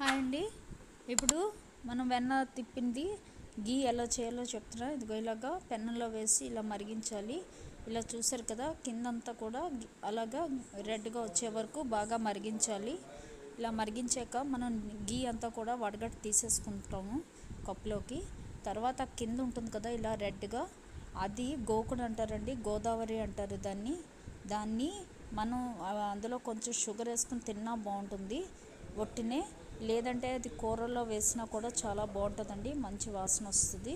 Hi అండి. ఇప్పుడు మనం వెన్న తిప్పింది గీ ఎలా చేయాలో చెప్తున్నా. ఇదిగో ఇలాగా పెన్నులో వేసి ఇలా మరిగించాలి. ఇలా చూసారు కదా కిందంతా కూడా అలాగా రెడ్గా వచ్చే వరకు బాగా మరిగించాలి. ఇలా మరిగించాక మనం గీ అంతా కూడా వడగట్టు తీసేసుకుంటాము కప్పులోకి. తర్వాత కింద ఉంటుంది కదా ఇలా రెడ్గా. అది గోకుడు అంటారండి గోదావరి అంటారు దాన్ని. దాన్ని మనం అందులో కొంచెం షుగర్ వేసుకుని తిన్నా బాగుంటుంది. ఒట్టినే లేదంటే అది కూరలో వేసినా కూడా చాలా బాగుంటుందండి మంచి వాసన వస్తుంది.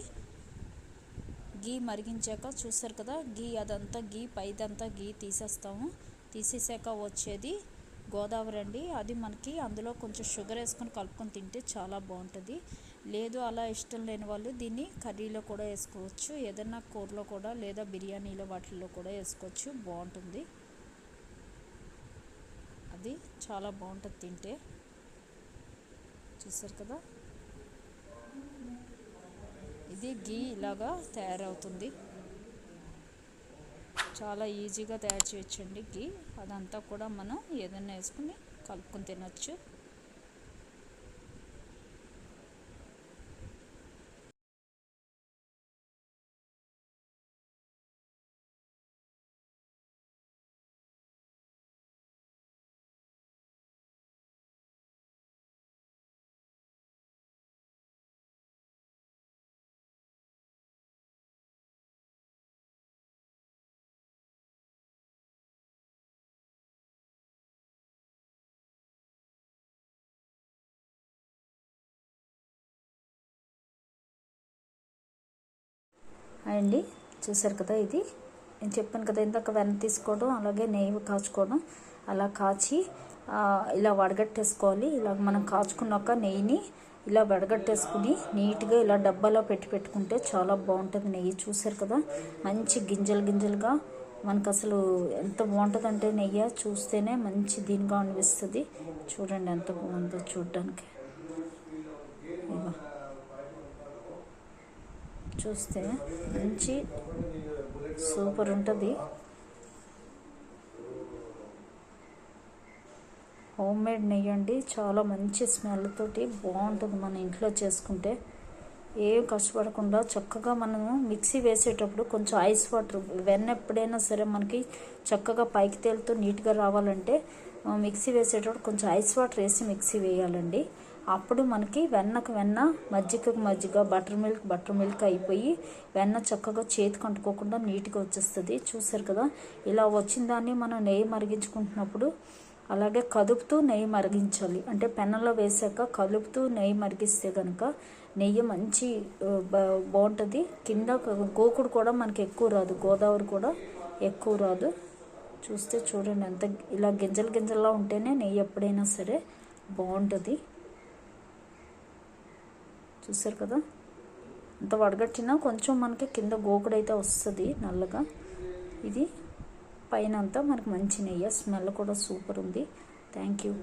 గీ మరిగించాక చూసారు కదా గీ అదంతా గీ పైదంతా గీ తీసేస్తాము. తీసేసాక వచ్చేది గోదావరి అండి. అది మనకి అందులో కొంచెం షుగర్ వేసుకొని కలుపుకొని తింటే చాలా బాగుంటుంది. లేదు అలా ఇష్టం లేని వాళ్ళు దీన్ని కర్రీలో కూడా వేసుకోవచ్చు. ఏదైనా కూరలో కూడా లేదా బిర్యానీలో వాటిల్లో కూడా వేసుకోవచ్చు. బాగుంటుంది. అది చాలా బాగుంటుంది తింటే. చూసారు కదా? ఇది గీ ఇలాగా తయారవుతుంది. చాలా ఈజీగా తయారు చేయొచ్చండి గీ. అదంతా కూడా మనం ఏదైనా వేసుకుని కలుపుకొని తినచ్చు. అండి. చూసారు కదా ఇది. నేను చెప్పాను కదా ఇందాక వెన్న తీసుకోవడం అలాగే నెయ్యి కాచుకోవడం. అలా కాచి ఇలా వడగట్టేసుకోవాలి. ఇలా మనం కాచుకున్నాక నెయ్యిని ఇలా వడగట్టేసుకుని నీట్గా ఇలా డబ్బాలో పెట్టి పెట్టుకుంటే చాలా బాగుంటుంది నెయ్యి. చూసారు కదా? మంచి గింజలు గింజలుగా మనకు అసలు ఎంత బాగుంటుందంటే నెయ్యి. చూస్తేనే మంచి దీనిగా అనిపిస్తుంది. చూడండి ఎంత బాగుందో చూడడానికి. చూస్తే మంచి సూపర్ ఉంటుంది. హోమ్ మేడ్ నెయ్యి అండి. చాలా మంచి స్మెల్ తోటి బాగుంటుంది మన ఇంట్లో చేసుకుంటే. ఏం కష్టపడకుండా చక్కగా మనము మిక్సీ వేసేటప్పుడు కొంచెం ఐస్ వాటర్ వెన్న ఎప్పుడైనా సరే మనకి చక్కగా పైకి తేలుతూ నీట్గా రావాలంటే మిక్సీ వేసేటప్పుడు కొంచెం ఐస్ వాటర్ వేసి మిక్సీ వేయాలండి. అప్పుడు మనకి వెన్నకు వెన్న మజ్జిగకు మజ్జిగ బటర్ మిల్క్ బటర్ మిల్క్ అయిపోయి వెన్న చక్కగా చేతికి అంటుకోకుండా నీట్గా వచ్చేస్తుంది. చూసారు కదా? ఇలా వచ్చిన దాన్ని మనం నెయ్యి మరిగించుకుంటున్నప్పుడు అలాగే కదుపుతూ నెయ్యి మరిగించాలి. అంటే పెన్నంలో వేసాక కలుపుతూ నెయ్యి మరిగిస్తే కనుక నెయ్యి మంచి బాగుంటుంది. కింద గోకుడు కూడా మనకి ఎక్కువ రాదు. గోదావరి కూడా ఎక్కువ రాదు. చూస్తే చూడండి ఎంత ఇలా గింజలు గింజల్లా ఉంటేనే నెయ్యి ఎప్పుడైనా సరే బాగుంటుంది. చూసారు కదా? అంత వడగట్టినా కొంచెం మనకి కింద గోకుడైతే వస్తుంది నల్లగా. ఇది పైన అంతా మనకి మంచి నెయ్యి స్మెల్ కూడా సూపర్ ఉంది. Thank you.